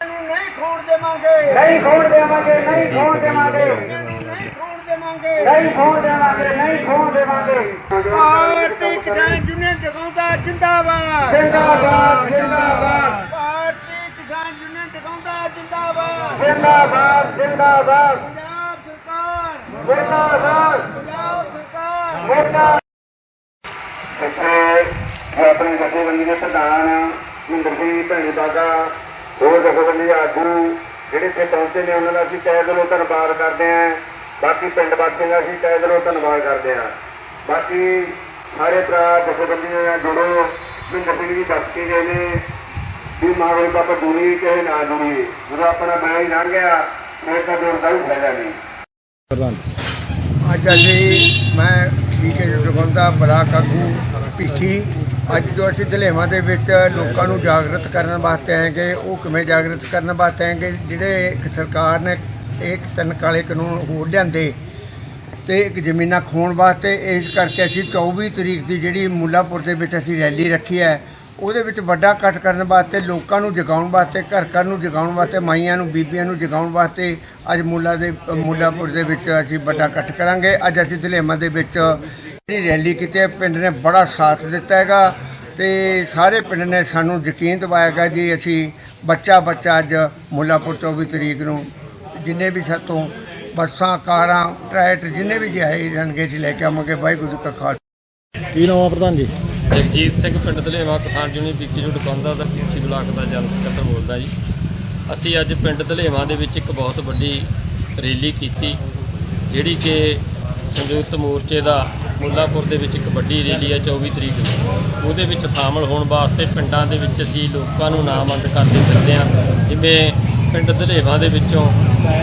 ਨਹੀਂ ਖੋਣ ਦੇਵਾਂਗੇ। ਨਹੀਂ ਖੋਣ ਦੇਵਾਂਗੇ ਨਹੀਂ ਖੋਣ ਦੇਵਾਂਗੇ। ਨਹੀਂ ਖੋਣ ਦੇਵਾਂਗੇ। ਨਹੀਂ ਖੋਣ ਦੇਵਾਂਗੇ ਨਹੀਂ ਖੋਣ ਦੇਵਾਂਗੇ। ਭਾਰਤੀ ਕਿਸਾਨ ਯੂਨੀਅਨ ਜਗਾਉਂਦਾ ਜਿੰਦਾਬਾਦ। ਜਿੰਦਾਬਾਦ ਜਿੰਦਾਬਾਦ। ਭਾਰਤੀ ਕਿਸਾਨ ਯੂਨੀਅਨ ਜਗਾਉਂਦਾ ਜਿੰਦਾਬਾਦ। ਜਿੰਦਾਬਾਦ ਜਿੰਦਾਬਾਦ। ਪੰਜਾਬ ਸਰਕਾਰ। ਜਿੰਦਾਬਾਦ। ਪੰਜਾਬ ਸਰਕਾਰ। ਇੱਥੇ ਆਪਣੀ ਜਥੇਬੰਦੀ ਦੇ ਪ੍ਰਧਾਨ ਮਹਿੰਦਰ ਸਿੰਘ ਭੈਣੀ ਬਾਗਾ ਹੋਰ ਜਥੇਬੰਦੀ ਆਗੂ ਜਿਹੜੇ ਇੱਥੇ ਪਹੁੰਚੇ ਨੇ, ਉਹਨਾਂ ਦਾ ਅਸੀਂ ਤਹਿ ਦਿਲੋਂ ਧੰਨਵਾਦ ਕਰਦੇ ਹਾਂ। ਬਾਕੀ ਪਿੰਡ ਵਾਸੀਆਂ ਦਾ ਅਸੀਂ ਤਹਿ ਦਿਲੋਂ ਧੰਨਵਾਦ ਕਰਦੇ ਹਾਂ। ਬਾਕੀ ਸਾਰੇ ਭਰਾ ਜਥੇਬੰਦੀਆਂ ਨਾਲ ਜੁੜੋ। ਮਹਿੰਦਰ ਸਿੰਘ ਜੀ ਦੱਸ ਕੇ ਗਏ ਨੇ ਵੀ ਮਾਵੇ ਬਾਬਾ ਜੁੜੀ ਕਿ ਨਾ ਜੁੜੀ ਜਦੋਂ ਆਪਣਾ ਬਣਾ ਹੀ ਲੰਘ ਗਿਆ ਫਿਰ ਤਾਂ ਜੁੜਦਾ ਹੀ ਫਾਇਦਾ ਨਹੀਂ। ਅੱਜ ਅਸੀਂ, ਮੈਂ ਵੀਕੇ ਜਗਾਉਂਦਾ ਬਲਾਕ ਆਗੂ ਭਿੱਖੀ ਅੱਜ ਜੋ ਅਸੀਂ ਦਲੇਵਾਂ ਦੇ ਵਿੱਚ ਲੋਕਾਂ ਨੂੰ ਜਾਗਰਤ ਕਰਨ ਵਾਸਤੇ ਆਏਗੇ ਉਹ ਕਿਵੇਂ ਜਾਗਰਤ ਕਰਨ ਵਾਸਤੇ ਆਏਗੇ ਜਿਹੜੇ ਇੱਕ ਸਰਕਾਰ ਨੇ ਇੱਕ ਤਿੰਨ ਕਾਲੇ ਕਾਨੂੰਨ ਹੋਰ ਲਿਆਂਦੇ ਤੇ ਇੱਕ ਜ਼ਮੀਨਾਂ ਖੋਣ ਵਾਸਤੇ, ਇਸ ਕਰਕੇ ਅਸੀਂ 24 ਤਰੀਕ ਦੀ ਜਿਹੜੀ ਮੁੱਲਾਪੁਰ ਦੇ ਵਿੱਚ ਅਸੀਂ ਰੈਲੀ ਰੱਖੀ ਹੈ, ਉਹਦੇ ਵਿੱਚ ਵੱਡਾ ਇਕੱਠ ਕਰਨ ਵਾਸਤੇ, ਲੋਕਾਂ ਨੂੰ ਜਗਾਉਣ ਵਾਸਤੇ, ਘਰ ਘਰ ਨੂੰ ਜਗਾਉਣ ਵਾਸਤੇ, ਮਾਈਆਂ ਨੂੰ, ਬੀਬੀਆਂ ਨੂੰ ਜਗਾਉਣ ਵਾਸਤੇ ਅੱਜ ਮੁੱਲਾ ਦੇ, ਮੁੱਲਾਪੁਰ ਦੇ ਵਿੱਚ ਅਸੀਂ ਵੱਡਾ ਇਕੱਠ ਕਰਾਂਗੇ। ਅੱਜ ਅਸੀਂ ਧਲੇਮਾ ਦੇ ਵਿੱਚ ਜਿਹੜੀ ਰੈਲੀ ਕੀਤੀ ਹੈ ਪਿੰਡ ਨੇ ਬੜਾ ਸਾਥ ਦਿੱਤਾ ਹੈਗਾ ਤੇ ਸਾਰੇ ਪਿੰਡ ਨੇ ਸਾਨੂੰ ਯਕੀਨ ਦਿਵਾਇਆਗਾ ਜੀ ਅਸੀਂ ਬੱਚਾ ਬੱਚਾ ਅੱਜ ਮੁੱਲਾਪੁਰ 24 ਤਰੀਕ ਨੂੰ ਜਿੰਨੇ ਵੀ ਸਾਤੋਂ ਬੱਸਾਂ ਕਾਰਾਂ ਟਰੈਕਟਰ ਜਿੰਨੇ ਵੀ ਜਾਏ ਜਾਣਗੇ ਅਸੀਂ ਲੈ ਕੇ ਆਵਾਂਗੇ। ਵਾਹਿਗੁਰੂ ਜੀ ਕਾ ਖਾਲਸਾ। ਕੀ ਨਾਮ ਆ ਪ੍ਰਧਾਨ ਜੀ? ਜਗਜੀਤ ਸਿੰਘ ਪਿੰਡ ਧਲੇਵਾ ਕਿਸਾਨ ਯੂਨੀਅਨ ਬੀਕੀ ਜੁੜ ਕੰਦਾ ਦਾ ਪਿੱਛੀ ਬਲਾਕ ਦਾ ਜਨਰਲ ਸਕੱਤਰ ਬੋਲਦਾ ਜੀ। ਅਸੀਂ ਅੱਜ ਪਿੰਡ ਧਲੇਵਾ ਦੇ ਵਿੱਚ ਇੱਕ ਬਹੁਤ ਵੱਡੀ ਰੈਲੀ ਕੀਤੀ ਜਿਹੜੀ ਕਿ ਸੰਯੁਕਤ ਮੋਰਚੇ ਦਾ ਮੁੱਲਾਪੁਰ ਦੇ ਵਿੱਚ ਇੱਕ ਵੱਡੀ ਰੈਲੀ ਹੈ 24 ਤਰੀਕ ਨੂੰ। ਉਹਦੇ ਵਿੱਚ ਸ਼ਾਮਲ ਹੋਣ ਵਾਸਤੇ ਪਿੰਡਾਂ ਦੇ ਵਿੱਚ ਅਸੀਂ ਲੋਕਾਂ ਨੂੰ ਨਾਮਜ਼ਦ ਕਰਦੇ ਫਿਰਦੇ ਹਾਂ। ਜਿਵੇਂ ਪਿੰਡ ਧਲੇਵਾ ਦੇ ਵਿੱਚੋਂ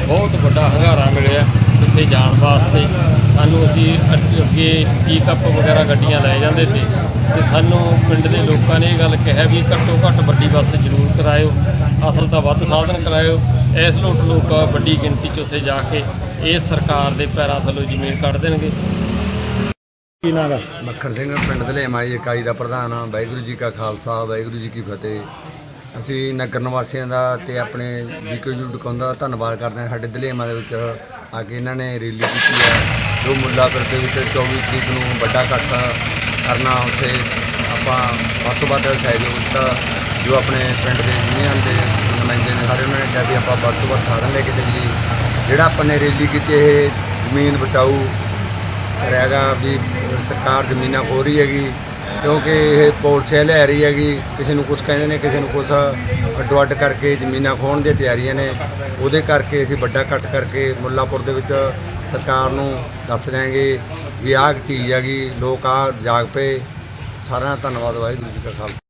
ਬਹੁਤ ਵੱਡਾ ਹੰਗਾਰਾ ਮਿਲਿਆ ਉੱਥੇ ਜਾਣ ਵਾਸਤੇ। ਸਾਨੂੰ ਅਸੀਂ ਅੱਗੇ ਪੀਕਅਪ ਵਗੈਰਾ ਗੱਡੀਆਂ ਲੈ ਜਾਂਦੇ ਤੇ ਤੇ ਸਾਨੂੰ ਪਿੰਡ ਦੇ ਲੋਕਾਂ ਨੇ ਇਹ ਗੱਲ ਕਿਹਾ ਵੀ ਘੱਟੋ ਘੱਟ ਵੱਡੀ ਬੱਸ ਜ਼ਰੂਰ ਕਰਾਇਓ। ਅਸਲ ਤਾਂ ਵੱਧ ਸਾਧਨ ਕਰਾਇਓ। ਇਸ ਲੋਟ ਲੋਕ ਵੱਡੀ ਗਿਣਤੀ 'ਚ ਉੱਥੇ ਜਾ ਕੇ ਇਸ ਸਰਕਾਰ ਦੇ ਪੈਰਾਂ ਥੱਲੋਂ ਜ਼ਮੀਨ ਕੱਢ ਦੇਣਗੇ। ਕੀ ਨਾਮ ਹੈ? ਮੱਖਣ ਸਿੰਘ, ਪਿੰਡ ਧਲੇਮਾ ਜੀ ਇਕਾਈ ਦਾ ਪ੍ਰਧਾਨ ਹਾਂ। ਵਾਹਿਗੁਰੂ ਜੀ ਕਾ ਖਾਲਸਾ, ਵਾਹਿਗੁਰੂ ਜੀ ਕੀ ਫਤਿਹ। ਅਸੀਂ ਨਗਰ ਨਿਵਾਸੀਆਂ ਦਾ ਤੇ ਆਪਣੇ ਵੀਕੋ ਜੀ ਦੁਕਾਨਦਾਰ ਦਾ ਧੰਨਵਾਦ ਕਰਦੇ ਹਾਂ। ਸਾਡੇ ਧਲੇਮਾ ਦੇ ਵਿੱਚ ਆ ਕੇ ਇਹਨਾਂ ਨੇ ਰੈਲੀ ਕੀਤੀ ਹੈ। ਜੋ ਮੁੱਲਾਪੁਰ ਦੇ ਵਿੱਚ 24 ਤਰੀਕ ਨੂੰ ਵੱਡਾ ਇਕੱਠ ਕਰਨਾ ਉੱਥੇ ਆਪਾਂ ਵੱਧ ਤੋਂ ਵੱਧ ਸਹਿਯੋਗ ਦਿੱਤਾ। ਜੋ ਆਪਣੇ ਪਿੰਡ ਦੇ ਯੂਨੀਅਨ ਦੇ ਨੁਮਾਇੰਦੇ ਨੇ ਸਾਰੇ ਉਹਨਾਂ ਨੇ ਕਿਹਾ ਵੀ ਆਪਾਂ ਵੱਧ ਤੋਂ ਵੱਧ ਸਾਧਨ ਲੈ ਕੇ ਚੱਲੀਏ। ਜਿਹੜਾ ਆਪਾਂ ਨੇ ਰੈਲੀ ਕੀਤੀ ਇਹ ਜ਼ਮੀਨ ਬਚਾਊ ਰਹੇਗਾ ਵੀ ਸਰਕਾਰ ਜ਼ਮੀਨਾਂ ਖੋ ਰਹੀ ਹੈਗੀ, ਕਿਉਂਕਿ ਇਹ ਪਾਲਿਸੀਆਂ ਲੈ ਰਹੀ ਹੈਗੀ, ਕਿਸੇ ਨੂੰ ਕੁਝ ਕਹਿੰਦੇ ਨੇ, ਕਿਸੇ ਨੂੰ ਕੁਝ ਅੱਡੋ ਅੱਡ ਕਰਕੇ ਜ਼ਮੀਨਾਂ ਖੋਣ ਦੀਆਂ ਤਿਆਰੀਆਂ ਨੇ, ਉਹਦੇ ਕਰਕੇ ਅਸੀਂ ਵੱਡਾ ਇਕੱਠ ਕਰਕੇ ਮੁੱਲਾਪੁਰ ਦੇ ਵਿੱਚ ਸਰਕਾਰ ਨੂੰ ਦੱਸ ਦਿਆਂਗੇ ਵੀ ਆਹ ਚੀਜ਼ ਹੈਗੀ, ਲੋਕ ਆ ਜਾਗ ਪਏ। ਸਾਰਿਆਂ ਦਾ ਧੰਨਵਾਦ, ਵਾਹਿਗੁਰੂ ਜੀ ਕਾ ਖਾਲਸਾ।